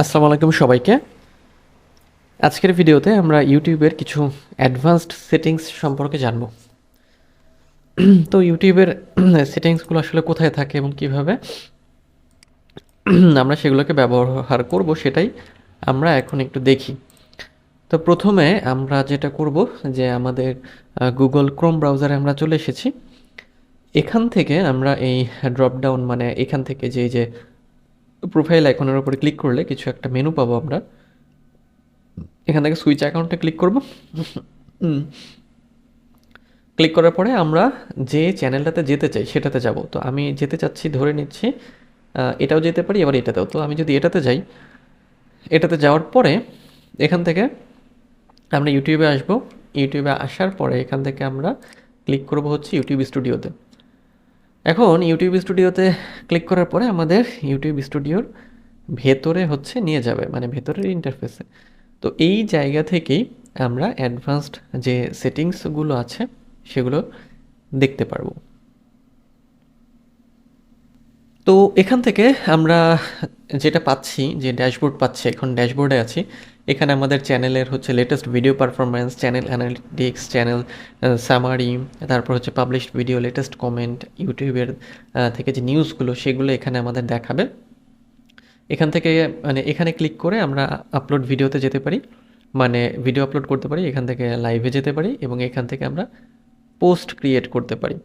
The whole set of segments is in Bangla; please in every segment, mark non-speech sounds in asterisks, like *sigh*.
আসসালামু আলাইকুম সবাইকে। আজকের ভিডিওতে আমরা ইউটিউবের কিছু অ্যাডভান্সড সেটিংস সম্পর্কে জানব। তো ইউটিউবের সেটিংসগুলো আসলে কোথায় থাকে এবং কীভাবে আমরা সেগুলোকে ব্যবহার করব সেটাই আমরা এখন একটু দেখি। তো প্রথমে আমরা যেটা করব যে আমাদের গুগল ক্রোম ব্রাউজারে আমরা চলে এসেছি। এখান থেকে আমরা এই ড্রপডাউন মানে এখান থেকে যে যে প্রোফাইল আইকনের উপরে ক্লিক করলে কিছু একটা মেনু পাবো আমরা। এখান থেকে সুইচ অ্যাকাউন্টে ক্লিক করব। ক্লিক করার পরে আমরা যে চ্যানেলটাতে যেতে চাই, সেটাতে যাব। তো আমি যেতে চাচ্ছি, ধরে নিচ্ছি এটাও যেতে পারি এবার এটাতেও। তো আমি যদি এটাতে যাই, এটাতে যাওয়ার পরে এখান থেকে আমরা ইউটিউবে আসব। ইউটিউবে আসার পরে এখান থেকে আমরা ক্লিক করব হচ্ছে ইউটিউব স্টুডিওতে এখন ইউটিউব স্টুডিওতে ক্লিক করার পরে আমাদের ইউটিউব স্টুডিওর ভেতরে হচ্ছে নিয়ে যাবে মানে ভেতরের ইন্টারফেসে তো এই জায়গা থেকেই আমরা অ্যাডভান্সড যে সেটিংসগুলো আছে, সেগুলো দেখতে পারব। তো এখান থেকে আমরা যেটা পাচ্ছি, যে ড্যাশবোর্ড পাচ্ছি, এখন ড্যাশবোর্ডে আছি এখানে আমাদের চ্যানেলের হচ্ছে latest video performance channel analytics channel summary তারপর হচ্ছে পাবলিশড ভিডিও লেটেস্ট কমেন্ট ইউটিউবের থেকে যে নিউজগুলো সেগুলো এখানে আমাদের দেখাবে। এখান থেকে মানে এখানে ক্লিক করে আমরা আপলোড ভিডিওতে যেতে পারি। মানে ভিডিও আপলোড করতে পারি, এখান থেকে লাইভে যেতে পারি এবং এখান থেকে আমরা পোস্ট ক্রিয়েট করতে পারি।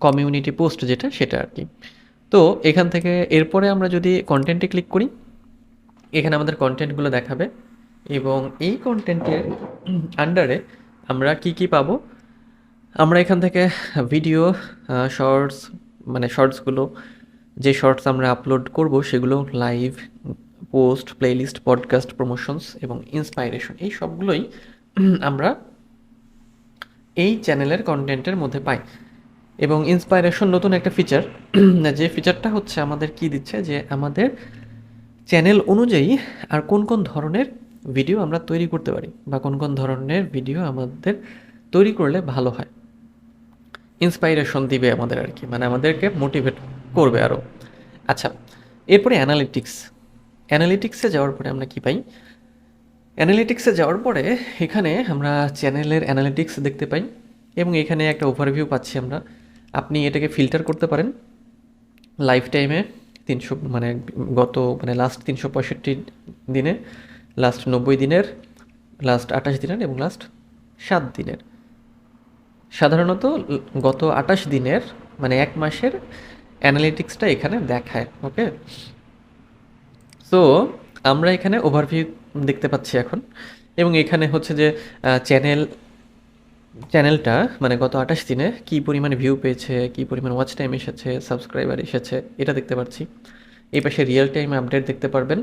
কমিউনিটি পোস্ট যেটা, সেটা আর কি। তো এখান থেকে এরপরে আমরা যদি কন্টেন্টে ক্লিক করি, এখানে আমাদের কন্টেন্টগুলো দেখাবে। এবং এই কন্টেন্টের আন্ডারে আমরা কি কি পাবো? আমরা এখান থেকে ভিডিও শর্টস মানে শর্টসগুলো যে শর্টস আমরা আপলোড করব সেগুলো live post playlist podcast promotions এবং ইন্সপাইরেশন এই সবগুলোই আমরা এই চ্যানেলের কন্টেন্টের মধ্যে পাই। এবং ইন্সপাইরেশন নতুন একটা ফিচার যে ফিচারটা হচ্ছে আমাদের কি দিচ্ছে? যে আমাদের চ্যানেল অনুযায়ী আর কোন কোন ধরনের ভিডিও আমরা তৈরি করতে পারি বা কোন কোন ধরনের ভিডিও আমাদের তৈরি করলে ভালো হয়। ইন্সপাইরেশন দিবে আমাদের আর কি মানে আমাদেরকে মোটিভেট করবে আরও আচ্ছা এরপরে অ্যানালিটিক্স অ্যানালিটিক্সে যাওয়ার পরে আমরা কি পাই? অ্যানালিটিক্সে যাওয়ার পরে এখানে আমরা চ্যানেলের অ্যানালিটিক্স দেখতে পাই এবং এখানে একটা ওভারভিউ পাচ্ছি আমরা। আপনি এটাকে ফিল্টার করতে পারেন। লাইফ টাইমে তিনশো মানে গত মানে লাস্ট তিনশো পঁয়ষট্টি দিনে লাস্ট নব্বই দিনের লাস্ট আঠাশ দিনের এবং লাস্ট সাত দিনের। সাধারণত গত আঠাশ দিনের মানে এক মাসের অ্যানালিটিক্সটা এখানে দেখায় ওকে সো আমরা এখানে ওভারভিউ দেখতে পাচ্ছি এখন। এবং এখানে হচ্ছে যে চ্যানেল চ্যানেলটা মানে গত আঠাশ দিনে কী পরিমাণে ভিউ পেয়েছে, কী পরিমাণ ওয়াচ টাইম এসেছে সাবস্ক্রাইবার এসেছে, এটা দেখতে পাচ্ছি। এই পাশে রিয়েল টাইম আপডেট দেখতে পারবেন।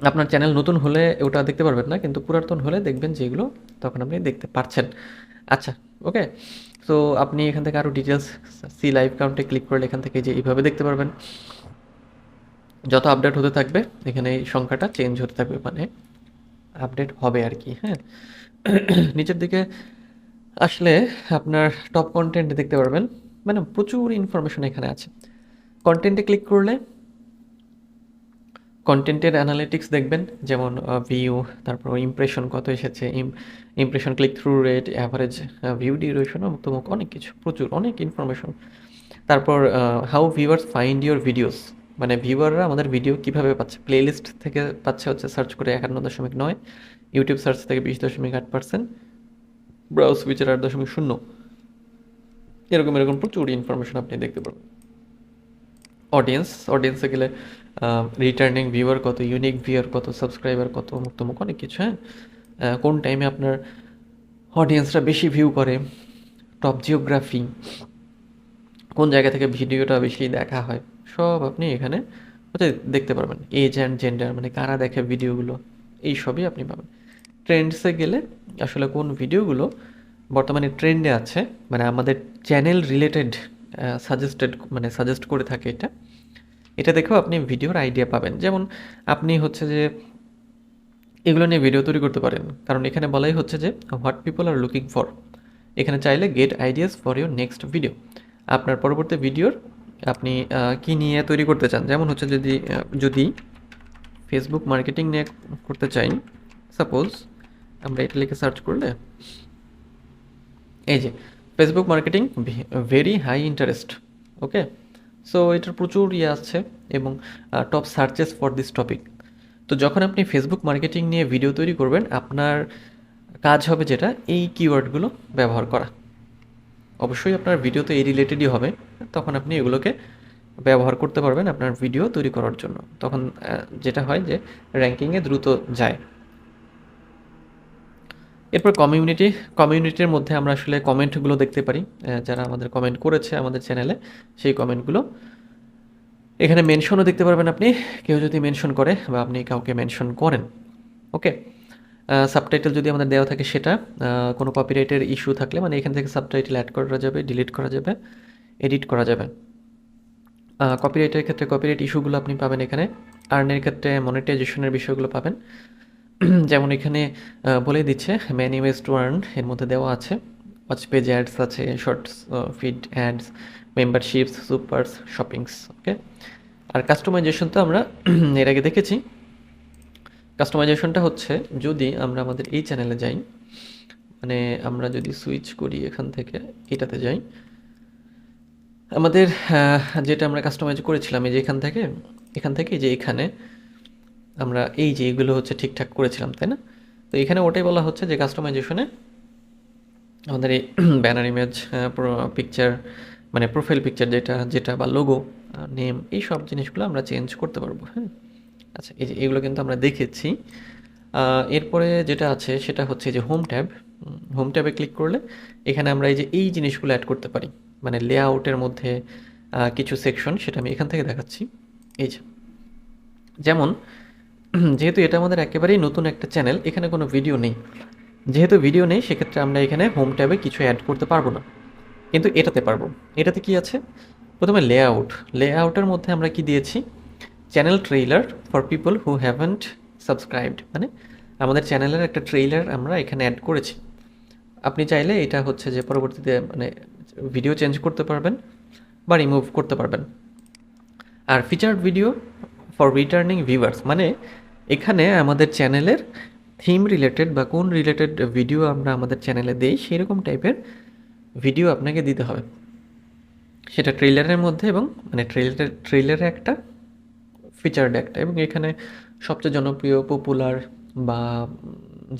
আপনার চ্যানেল নতুন হলে ওটা দেখতে পারবেন না, কিন্তু পুরাতন হলে দেখবেন যেগুলো তখন আপনি দেখতে পারছেন। আচ্ছা ওকে সো আপনি এখান থেকে আরও ডিটেলস সি লাইভ কাউন্টে ক্লিক করলে এখান থেকে যে এইভাবে দেখতে পারবেন। যত আপডেট হতে থাকবে, এখানে এই সংখ্যাটা চেঞ্জ হতে থাকবে মানে আপডেট হবে আর কি হ্যাঁ। নিচের দিকে আসলে আপনার টপ কন্টেন্ট দেখতে পারবেন মানে প্রচুর ইনফরমেশন এখানে আছে। কন্টেন্টে ক্লিক করলে কন্টেন্টের অ্যানালিটিক্স দেখবেন, যেমন ভিউ তারপর ইমপ্রেশন কত এসেছে impression click through rate average view duration অমুক তমুক অনেক কিছু, প্রচুর, অনেক ইনফরমেশন তারপর how viewers find your videos মানে ভিউয়াররা আমাদের ভিডিও কীভাবে পাচ্ছে? প্লেলিস্ট থেকে পাচ্ছে হচ্ছে সার্চ করে একান্ন দশমিক নয় ইউটিউব সার্চ থেকে বিশ দশমিক আট পার্সেন্ট ব্রাউজ ফিচার আট দশমিক শূন্য। এরকম এরকম প্রচুর ইনফরমেশন আপনি দেখতে পারবেন। অডিয়েন্স অডিয়েন্সে গেলে রিটার্নিং ভিউয়ার কত ইউনিক ভিউয়ার কত সাবস্ক্রাইবার কত মুক্ত মুখ অনেক কিছু হ্যাঁ? কোন টাইমে আপনার অডিয়েন্সরা বেশি ভিউ করে? টপ জিওগ্রাফি কোন জায়গা থেকে ভিডিওটা বেশি দেখা হয়? সব আপনি এখানে হচ্ছে দেখতে পারবেন। এজ অ্যান্ড জেন্ডার মানে কারা দেখে ভিডিওগুলো, এই সবই আপনি পাবেন। ট্রেন্ডসে গেলে আসলে কোন ভিডিওগুলো বর্তমানে ট্রেন্ডে আছে মানে আমাদের চ্যানেল রিলেটেড সাজেস্টেড মানে সাজেস্ট করে থাকে এটা এটা দেখেও আপনি ভিডিওর আইডিয়া পাবেন। যেমন আপনি হচ্ছে যে এগুলো নিয়ে ভিডিও তৈরি করতে পারেন। কারণ এখানে বলাই হচ্ছে যে what people are looking for এখানে চাইলে get ideas for your next video আপনার পরবর্তী ভিডিওর আপনি কি নিয়ে তৈরি করতে চান? যেমন হচ্ছে যদি যদি ফেসবুক মার্কেটিং নিয়ে করতে চাই সাপোজ আমরা এটা লিখে সার্চ করলে এই যে Facebook marketing very high interest okay so এটার প্রচুর ইয়ে আসছে এবং top searches for this topic তো যখন আপনি ফেসবুক মার্কেটিং নিয়ে ভিডিও তৈরি করবেন, আপনার কাজ হবে যেটা এই কিওয়ার্ডগুলো ব্যবহার করা। অবশ্যই আপনার ভিডিওতে এই রিলেটেডই হবে, তখন আপনি এগুলোকে ব্যবহার করতে পারবেন আপনার ভিডিও তৈরি করার জন্য। তখন যেটা হয় যে র্যাঙ্কিংয়ে দ্রুত যায়। এরপর কমিউনিটি কমিউনিটির মধ্যে আমরা আসলে কমেন্টগুলো দেখতে পারি। যারা আমাদের কমেন্ট করেছে আমাদের চ্যানেলে সেই কমেন্টগুলো এখানে মেনশনও দেখতে পারবেন আপনি। কেউ যদি মেনশন করে বা আপনি কাউকে মেনশন করেন। ওকে সাবটাইটেল যদি আমাদের দেওয়া থাকে সেটা কোনো কপিরাইটের ইস্যু থাকলে মানে এখান থেকে সাবটাইটেল অ্যাড করা যাবে ডিলিট করা যাবে এডিট করা যাবে। কপিরাইটের ক্ষেত্রে কপিরাইট ইস্যুগুলো আপনি পাবেন এখানে। আর্নের ক্ষেত্রে মনিটাইজেশনের বিষয়গুলো পাবেন। *clears throat* যেমন এখানে বলে দিচ্ছে ম্যানি ওয়েজ টু আর্ন এর মধ্যে দেওয়া আছে। ওয়াচ পেজ অ্যাডস আছে shorts feed ads memberships supers shoppings okay আর কাস্টমাইজেশন তো আমরা *clears throat* এর আগে দেখেছি। কাস্টমাইজেশনটা হচ্ছে, যদি আমরা আমাদের এই চ্যানেলে যাই মানে আমরা যদি সুইচ করি এখান থেকে, এটাতে যাই, আমাদের যেটা আমরা কাস্টমাইজ করেছিলাম, এই যে এখান থেকে এখান থেকে যে এখানে আমরা এই যে এগুলো হচ্ছে ঠিকঠাক করেছিলাম, তাই না? তো এখানে ওটাই বলা হচ্ছে যে কাস্টমাইজেশনে আমাদের এই ব্যানার ইমেজ পিকচার মানে প্রোফাইল পিকচার যেটা যেটা বা লোগো নেম এই সব জিনিসগুলো আমরা চেঞ্জ করতে পারব হ্যাঁ? আচ্ছা এই যে এগুলো কিন্তু আমরা দেখেছি। এরপরে যেটা আছে সেটা হচ্ছে যে হোম ট্যাব হোম ট্যাবে ক্লিক করলে এখানে আমরা এই যে এই জিনিসগুলো অ্যাড করতে পারি। মানে লেআউটের মধ্যে কিছু সেকশন সেটা আমি এখান থেকে দেখাচ্ছি। এই যে, যেমন যেহেতু এটা আমাদের একেবারেই নতুন একটা চ্যানেল, এখানে কোনো ভিডিও নেই। যেহেতু ভিডিও নেই, সেক্ষেত্রে আমরা এখানে হোম ট্যাবে কিছু অ্যাড করতে পারব না। কিন্তু এটাতে পারব। এটাতে কি আছে? প্রথমে লেআউট লেআউটের মধ্যে আমরা কি দিয়েছি? Channel trailer for people who haven't subscribed মানে আমাদের চ্যানেলের একটা ট্রেইলার আমরা এখানে অ্যাড করেছি। আপনি চাইলে এটা হচ্ছে যে পরবর্তীতে মানে ভিডিও চেঞ্জ করতে পারবেন বা রিমুভ করতে পারবেন। আর featured video for returning viewers মানে এখানে আমাদের চ্যানেলের থিম রিলেটেড বা কোন রিলেটেড ভিডিও আমরা আমাদের চ্যানেলে দেই, সেরকম টাইপের ভিডিও আপনাকে দিতে হবে। সেটা ট্রেলারের মধ্যে এবং মানে ট্রেলারের ট্রেলারে একটা ফিচার্ড একটা এবং এখানে সবচেয়ে জনপ্রিয় পপুলার বা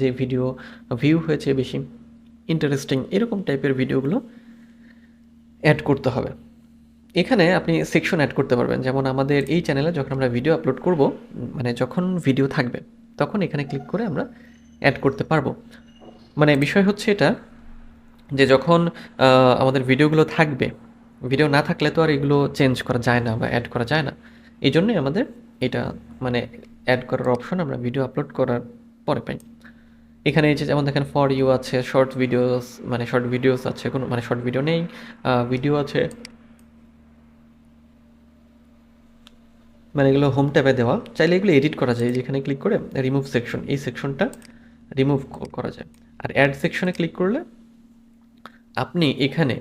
যে ভিডিও ভিউ হয়েছে বেশি ইন্টারেস্টিং এরকম টাইপের ভিডিওগুলো অ্যাড করতে হবে। এখানে আপনি সেকশন অ্যাড করতে পারবেন। যেমন আমাদের এই চ্যানেলে যখন আমরা ভিডিও আপলোড করব মানে যখন ভিডিও থাকবে, তখন এখানে ক্লিক করে আমরা অ্যাড করতে পারব। মানে বিষয় হচ্ছে এটা যে যখন আমাদের ভিডিওগুলো থাকবে ভিডিও না থাকলে তো আর এগুলো চেঞ্জ করা যায় না বা অ্যাড করা যায় না। এই জন্যই আমাদের এটা মানে অ্যাড করার অপশন আমরা ভিডিও আপলোড করার পরে পাই। এখানে যে যেমন দেখেন ফর ইউ আছে শর্ট ভিডিওস মানে শর্ট ভিডিওস আছে, কোনো মানে শর্ট ভিডিও নেই ভিডিও আছে। মানে এগুলো হোম ট্যাবে দেওয়া। চাইলে এগুলো এডিট করা যায়, যেখানে ক্লিক করে রিমুভ সেকশন এই সেকশনটা রিমুভ করা যায়। আর অ্যাড সেকশনে ক্লিক করলে আপনি এখানে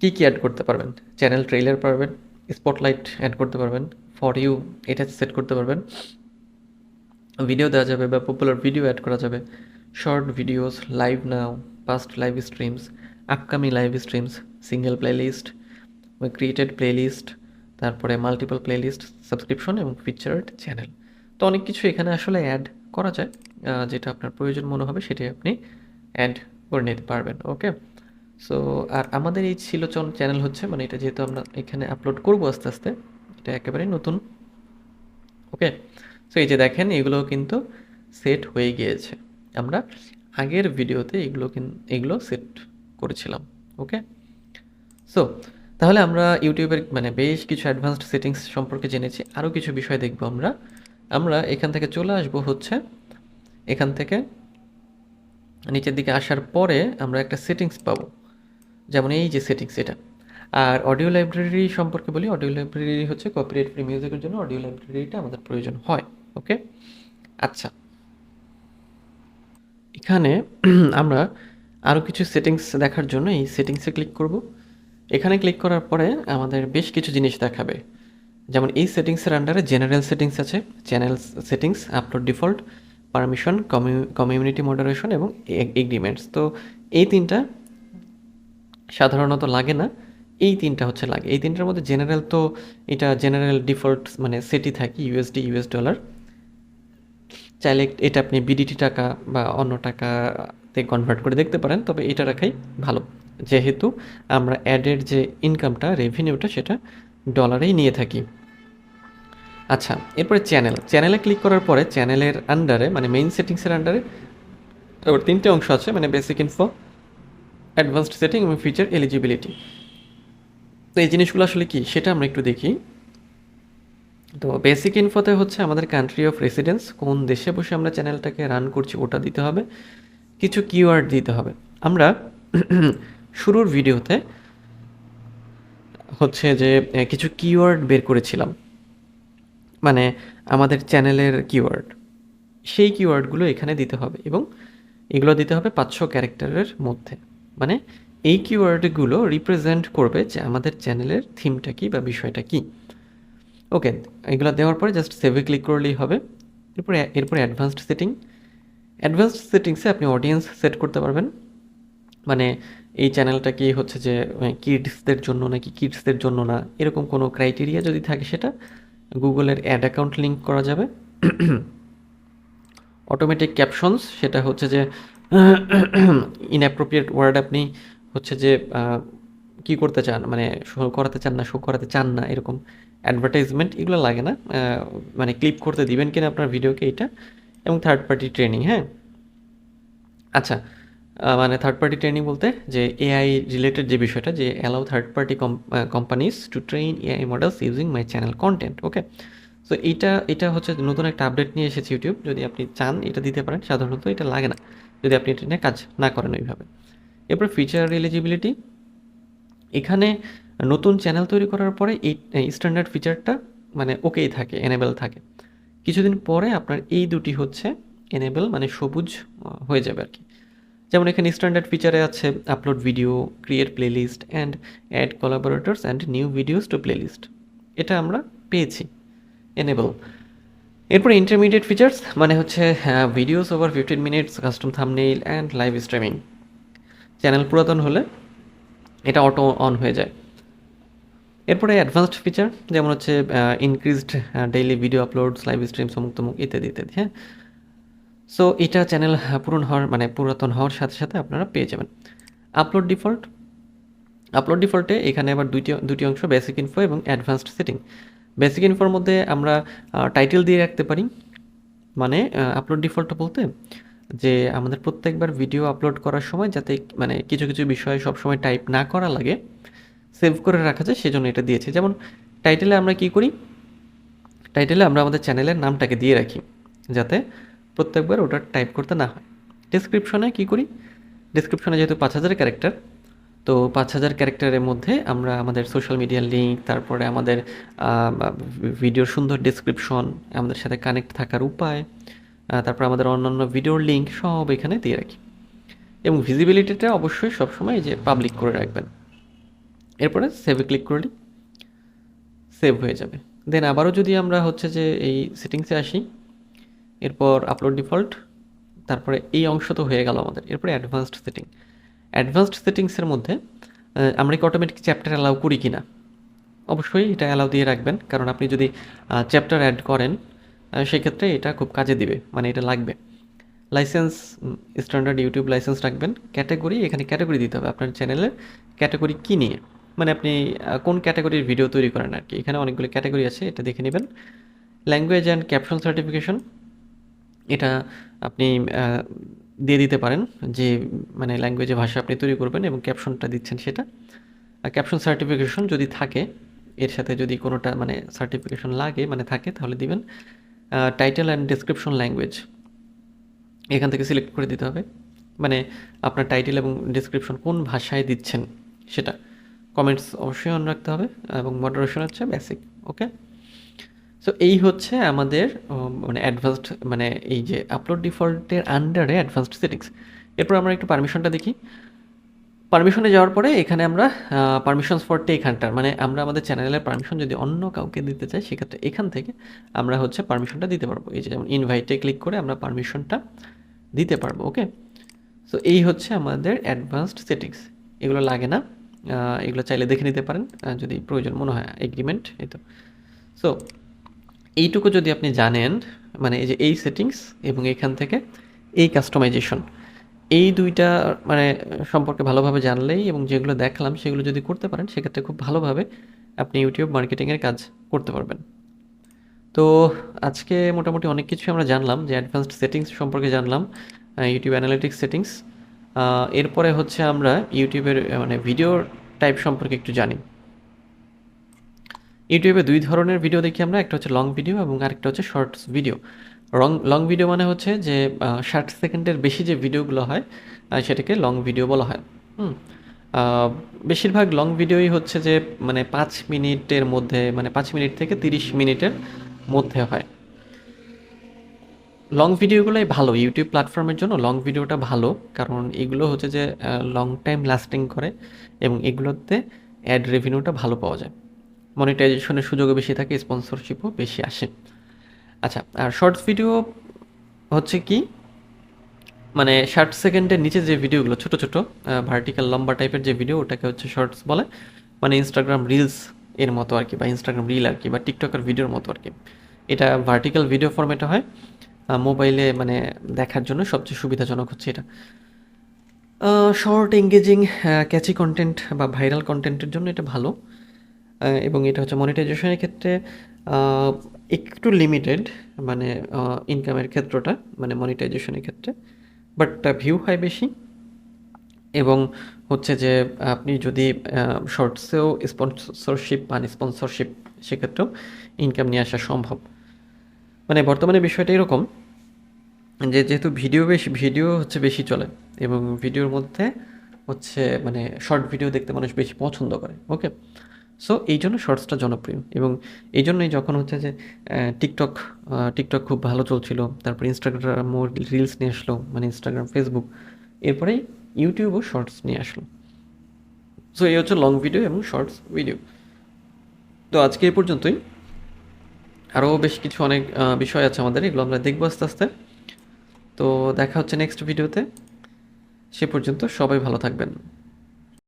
কি কি অ্যাড করতে পারবেন? চ্যানেল ট্রেলার পারবেন স্পটলাইট অ্যাড করতে পারবেন ফর ইউ এটা সেট করতে পারবেন। ভিডিও দেওয়া যাবে বা পপুলার ভিডিও অ্যাড করা যাবে। Short videos live now past live streams upcoming live streams single playlist created playlist তারপরে মাল্টিপল প্লেলিস্ট সাবস্ক্রিপশন এবং ফিচার্ড চ্যানেল তো অনেক কিছু এখানে আসলে অ্যাড করা যায় যেটা আপনার প্রয়োজন মনে হবে সেটাই আপনি অ্যাড করে নিতে পারবেন ওকে সো আর আমাদের এই ছিল চ্যানেল হচ্ছে মানে এটা যেহেতু আমরা এখানে আপলোড করব আস্তে আস্তে, এটা একেবারেই নতুন ওকে সো এই যে দেখেন এগুলো কিন্তু সেট হয়ে গিয়েছে। আমরা আগের ভিডিওতে এগুলো এগুলো সেট করেছিলাম ওকে সো তাহলে আমরা ইউটিউবের মানে বেশ কিছু অ্যাডভান্সড সেটিংস সম্পর্কে জেনেছি, আরও কিছু বিষয় দেখব আমরা। আমরা এখান থেকে চলে আসব হচ্ছে, এখান থেকে নিচের দিকে আসার পরে আমরা একটা সেটিংস পাবো। যেমন এই যে সেটিংস এটা। আর অডিও লাইব্রেরি সম্পর্কে বলি অডিও লাইব্রেরি হচ্ছে কপিরাইট ফ্রি মিউজিকের জন্য অডিও লাইব্রেরিটা আমাদের প্রয়োজন হয়, ওকে? আচ্ছা। এখানে আমরা আরও কিছু সেটিংস দেখার জন্য এই সেটিংসে ক্লিক করব। এখানে ক্লিক করার পরে আমাদের বেশ কিছু জিনিস দেখাবে। যেমন এই সেটিংসের আন্ডারে জেনারেল সেটিংস আছে channel settings upload default permission community moderation এবং এগ্রিমেন্টস তো এই তিনটা সাধারণত লাগে না, এই তিনটা হচ্ছে লাগে। এই তিনটার মধ্যে জেনারেল তো এটা জেনারেল ডিফল্ট মানে সেটি থাকে ইউএসডি ইউএস ডলার চাইলে এটা আপনি বিডিটি টাকা বা অন্য টাকাতে কনভার্ট করে দেখতে পারেন, তবে এটা রাখাই ভালো। যেহেতু আমরা অ্যাডের যে ইনকামটা রেভিনিউটা সেটা ডলারেই নিয়ে থাকি। আচ্ছা এরপরে চ্যানেল চ্যানেলে ক্লিক করার পরে চ্যানেলের আন্ডারে মানে মেইন সেটিংসের আন্ডারে ওর তিনটে অংশ আছে মানে বেসিক ইনফো অ্যাডভান্সড সেটিং এবং ফিচার এলিজিবিলিটি তো এই জিনিসগুলো আসলে কি? সেটা আমরা একটু দেখি। তো বেসিক ইনফোতে হচ্ছে আমাদের কান্ট্রি অফ রেসিডেন্স কোন দেশে বসে আমরা চ্যানেলটাকে রান করছি, ওটা দিতে হবে। কিছু কিওয়ার্ড দিতে হবে। আমরা শুরুর ভিডিওতে হচ্ছে যে কিছু কিওয়ার্ড বের করেছিলাম। মানে আমাদের চ্যানেলের কিওয়ার্ড সেই কিওয়ার্ডগুলো এখানে দিতে হবে এবং এগুলো দিতে হবে পাঁচশো ক্যারেক্টারের মধ্যে। মানে এই কিওয়ার্ডগুলো রিপ্রেজেন্ট করবে যে আমাদের চ্যানেলের থিমটা কী বা বিষয়টা কী। ওকে, এগুলো দেওয়ার পরে জাস্ট সেভে ক্লিক করলেই হবে। এরপরে এরপরে অ্যাডভান্সড সেটিং অ্যাডভান্সড সেটিংসে আপনি অডিয়েন্স সেট করতে পারবেন। মানে এই চ্যানেলটা কি হচ্ছে যে কিডসদের জন্য নাকি কিডসদের জন্য না? এরকম কোনো ক্রাইটেরিয়া যদি থাকে সেটা গুগলের অ্যাড অ্যাকাউন্ট লিঙ্ক করা যাবে। *clears throat* অটোমেটিক ক্যাপশনস সেটা হচ্ছে যে *clears throat* ইনঅ্যাপ্রোপ্রিয়েট ওয়ার্ড আপনি হচ্ছে যে কি করতে চান? মানে শো করাতে চান না শো করাতে চান না, এরকম অ্যাডভার্টাইজমেন্ট এগুলো লাগে না। মানে ক্লিপ করতে দিবেন কিনা আপনার ভিডিওকে এটা, এবং থার্ড পার্টি ট্রেনিং হ্যাঁ? আচ্ছা মানে থার্ড পার্টি ট্রেনিং বলতে যে এআই রিলেটেড যে বিষয়টা, যে allow third party companies to train AI models using my channel content okay so এইটা এটা হচ্ছে নতুন একটা আপডেট নিয়ে এসেছে ইউটিউব যদি আপনি চান এটা দিতে পারেন, সাধারণত এটা লাগে না, যদি আপনি এটা নিয়ে কাজ না করেন ওইভাবে। এরপর ফিচার এলিজিবিলিটি এখানে নতুন চ্যানেল তৈরি করার পরে এই স্ট্যান্ডার্ড ফিচারটা মানে ওকেই থাকে এনেবেল থাকে। কিছুদিন পরে আপনার এই দুটি হচ্ছে এনেবেল মানে সবুজ হয়ে যাবে আর কি। যেমন এখানে স্ট্যান্ডার্ড ফিচারে আছে upload video create playlist and add collaborators and new videos to playlist এটা আমরা পেয়েছি। এনেবল এরপর ইন্টারমিডিয়েট ফিচার্স মানে হচ্ছে videos over fifteen minutes custom thumbnail and live streaming channel পুরাতন হলে এটা অটো অন হয়ে যায়। এরপরে অ্যাডভান্সড ফিচার যেমন হচ্ছে increased daily video uploads live stream সমুক ইত্যাদি ইত্যাদি হ্যাঁ? সো এটা চ্যানেল পূরণ হওয়ার মানে পুরাতন হওয়ার সাথে সাথে আপনারা পেয়ে যাবেন। আপলোড ডিফল্ট আপলোড ডিফল্টে এখানে আবার দুইটি দুটি অংশ বেসিক ইনফো এবং অ্যাডভান্সড সেটিং বেসিক ইনফোর মধ্যে আমরা টাইটেল দিয়ে রাখতে পারি। মানে আপলোড ডিফল্ট বলতে যে আমাদের প্রত্যেকবার ভিডিও আপলোড করার সময় যাতে মানে কিছু কিছু বিষয় সবসময় টাইপ না করা লাগে সেভ করে রাখা যায়, সেজন্য এটা দিয়েছে। যেমন টাইটেলে আমরা কি করি? টাইটেলে আমরা আমাদের চ্যানেলের নামটাকে দিয়ে রাখি, যাতে প্রত্যেকবার ওটা টাইপ করতে না হয়। ডিসক্রিপশনে কি করি? ডিসক্রিপশনে যেহেতু পাঁচ হাজার ক্যারেক্টার তো পাঁচ হাজার ক্যারেক্টারের মধ্যে আমরা আমাদের সোশ্যাল মিডিয়ার লিঙ্ক তারপরে আমাদের ভিডিওর সুন্দর ডিসক্রিপশন আমাদের সাথে কানেক্ট থাকার উপায় তারপর আমাদের অন্যান্য ভিডিওর লিঙ্ক সব এখানে দিয়ে রাখি। এবং ভিজিবিলিটিটা অবশ্যই সবসময় যে পাবলিক করে রাখবেন। এরপরে সেভে ক্লিক করলে সেভ হয়ে যাবে। দেন আবারও যদি আমরা হচ্ছে যে এই সেটিংসে আসি এরপর আপলোড ডিফল্ট তারপরে এই অংশ তো হয়ে গেল আমাদের। এরপরে অ্যাডভান্সড সেটিং অ্যাডভান্সড সেটিংসের মধ্যে আমরা কি অটোমেটিক চ্যাপ্টার অ্যালাউ করি কি না অবশ্যই এটা অ্যালাউ দিয়ে রাখবেন, কারণ আপনি যদি চ্যাপ্টার অ্যাড করেন সেক্ষেত্রে এটা খুব কাজে দিবে মানে এটা লাগবে। লাইসেন্স স্ট্যান্ডার্ড ইউটিউব লাইসেন্স রাখবেন। ক্যাটাগরি এখানে ক্যাটাগরি দিতে হবে আপনার চ্যানেলের ক্যাটাগরি কী নিয়ে। মানে আপনি কোন ক্যাটাগরির ভিডিও তৈরি করেন আর কি। এখানে অনেকগুলো ক্যাটাগরি আছে, এটা দেখে নেবেন। ল্যাঙ্গুয়েজ অ্যান্ড ক্যাপশন সার্টিফিকেশন এটা আপনি দিয়ে দিতে পারেন যে মানে ল্যাঙ্গুয়েজে ভাষা আপনি তৈরি করবেন এবং ক্যাপশনটা দিচ্ছেন সেটা। ক্যাপশন সার্টিফিকেশন যদি থাকে, এর সাথে যদি কোনোটা মানে সার্টিফিকেশন লাগে মানে থাকে, তাহলে দিবেন। টাইটেল অ্যান্ড ডেসক্রিপশন ল্যাঙ্গুয়েজ এখান থেকে সিলেক্ট করে দিতে হবে। মানে আপনার টাইটেল এবং ডেসক্রিপশন কোন ভাষায় দিচ্ছেন সেটা। কমেন্টস অবশ্যই অন রাখতে হবে এবং মডারেশন হচ্ছে বেসিক ওকে সো এই হচ্ছে আমাদের মানে অ্যাডভান্সড মানে এই যে আপলোড ডিফল্টের আন্ডারে অ্যাডভান্সড সেটিংস এরপর আমরা একটু পারমিশনটা দেখি। পারমিশনে যাওয়ার পরে এখানে আমরা পারমিশনস ফর টেক হান্টার মানে আমরা আমাদের চ্যানেলের পারমিশন যদি অন্য কাউকে দিতে চাই, সেক্ষেত্রে এখান থেকে আমরা হচ্ছে পারমিশনটা দিতে পারব। এই যে যেমন ইনভাইটে ক্লিক করে আমরা পারমিশনটা দিতে পারব ওকে সো এই হচ্ছে আমাদের অ্যাডভান্সড সেটিংস এগুলো লাগে না এগুলো চাইলে দেখে নিতে পারেন যদি প্রয়োজন মনে হয় এগ্রিমেন্ট এই তো। সো এইটুকু যদি আপনি জানেন মানে এই যে এই সেটিংস এবং এখান থেকে এই কাস্টমাইজেশন এই দুইটা মানে সম্পর্কে ভালোভাবে জানলেই এবং যেগুলো দেখলাম সেগুলো যদি করতে পারেন, সেক্ষেত্রে খুব ভালোভাবে আপনি ইউটিউব মার্কেটিংয়ের কাজ করতে পারবেন। তো আজকে মোটামুটি অনেক কিছু আমরা জানলাম, যে অ্যাডভান্সড সেটিংস সম্পর্কে জানলাম ইউটিউব অ্যানালিটিক্স সেটিংস এরপরে হচ্ছে আমরা ইউটিউবের মানে ভিডিও টাইপ সম্পর্কে একটু জানি। ইউটিউবে দুই ধরনের ভিডিও দেখি আমরা, একটা হচ্ছে লং ভিডিও এবং আরেকটা হচ্ছে shorts video long long video মানে হচ্ছে যে ষাট সেকেন্ডের বেশি যে ভিডিওগুলো হয় সেটাকে লং ভিডিও বলা হয়। হুম। বেশিরভাগ লং ভিডিওই হচ্ছে যে মানে পাঁচ মিনিটের মধ্যে মানে পাঁচ মিনিট থেকে তিরিশ মিনিটের মধ্যে হয়। লং ভিডিওগুলোই ভালো ইউটিউব প্ল্যাটফর্মের জন্য লং ভিডিওটা ভালো, কারণ এগুলো হচ্ছে যে লং টাইম লাস্টিং করে এবং এগুলোতে অ্যাড রেভিনিউটা ভালো পাওয়া যায়। মনিটাইজেশনের সুযোগও বেশি থাকে স্পন্সরশিপও বেশি আসে। আচ্ছা আর শর্টস ভিডিও হচ্ছে কি? মানে ষাট সেকেন্ডের নিচে যে ভিডিওগুলো ছোট ছোট ভার্টিক্যাল লম্বা টাইপের যে ভিডিও ওটাকে হচ্ছে শর্টস বলে। মানে ইনস্টাগ্রাম রিলস এর মতো আর কি, বা ইনস্টাগ্রাম রিল আর কি, বা টিকটকের ভিডিওর মতো আর কি। এটা ভার্টিক্যাল ভিডিও ফরম্যাটে হয় মোবাইলে মানে দেখার জন্য সবচেয়ে সুবিধাজনক হচ্ছে এটা। শর্ট এঙ্গেজিং ক্যাচি কন্টেন্ট বা ভাইরাল কন্টেন্টের জন্য এটা ভালো। এবং এটা হচ্ছে মনিটাইজেশনের ক্ষেত্রে একটু লিমিটেড মানে ইনকামের ক্ষেত্রটা মানে মনিটাইজেশনের ক্ষেত্রে বাট ভিউ হয় বেশি। এবং হচ্ছে যে, আপনি যদি শর্টসেও স্পন্সরশিপ পান স্পন্সরশিপ সেক্ষেত্রেও ইনকাম নিয়ে আসা সম্ভব। মানে বর্তমানে বিষয়টা এরকম যে, যেহেতু ভিডিও বেশি ভিডিও হচ্ছে বেশি চলে, এবং ভিডিওর মধ্যে হচ্ছে মানে শর্ট ভিডিও দেখতে মানুষ বেশি পছন্দ করে ওকে সো এই জন্য শর্টসটা জনপ্রিয় এবং এই জন্যই যখন হচ্ছে যে টিকটক টিকটক খুব ভালো চলছিল, তারপর ইনস্টাগ্রামও রিলস নিয়ে আসলো মানে ইনস্টাগ্রাম ফেসবুক এরপরেই ইউটিউবও শর্টস নিয়ে আসলো। সো এই হচ্ছে লং ভিডিও এবং শর্টস ভিডিও তো আজকে এই পর্যন্তই। আরও বেশ কিছু অনেক বিষয় আছে আমাদের, এগুলো আমরা দেখব আস্তে আস্তে। তো দেখা হচ্ছে নেক্সট ভিডিওতে সে পর্যন্ত সবাই ভালো থাকবেন।